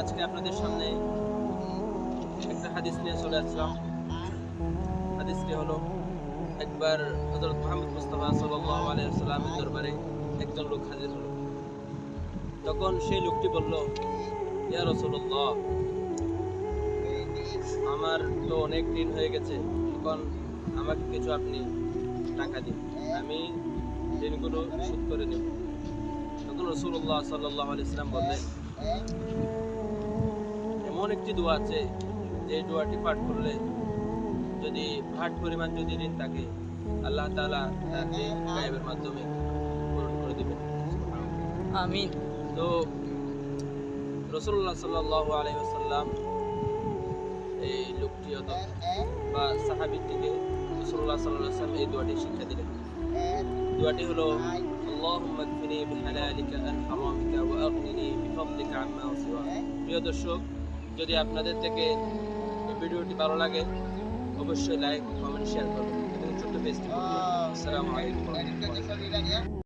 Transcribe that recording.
আজকে আপনাদের সামনে একটা নিয়ে চলে আসলাম। হলো একবার মুস্তাফা দরবারে একজন লোক তখন সেই লোকটি বলল, ইয়া আমার তো অনেক দিন হয়ে গেছে, এখন আমাকে কিছু আপনি টাকা দিন। আমি ঋণগুলো শোধ করে নেব। তখন রসুল্লাহ সাল্লাহ ইসলাম বললেন এমন একটি দোয়া আছে যে দোয়াটি পাঠ করলে যদি ভাট পরিমাণ যদি ঋণ থাকে আল্লাহ তালা তাকে গায়েবের মাধ্যমে পূরণ করে দেবেন। আমিন। তো রসুল্লাহ সাল্লাহ আলহিহাসাল্লাম এই লোকটি অত বা সাহাবিটিকে রসুল্লাহ সাল্লাহ সাল্লাম এই দোয়াটি শিক্ষা দিলেন। দোয়াটি হলো اللهم اكفني بحلالك عن حرامك واغنني بفضلك عما سواك প্রিয় দর্শক যদি আপনাদের থেকে এই ভিডিওটি ভালো লাগে অবশ্যই লাইক কমেন্ট শেয়ার করবেন এবং ছোট্ট পেজটি আসসালামু আলাইকুম ওয়া রাহমাতুল্লাহি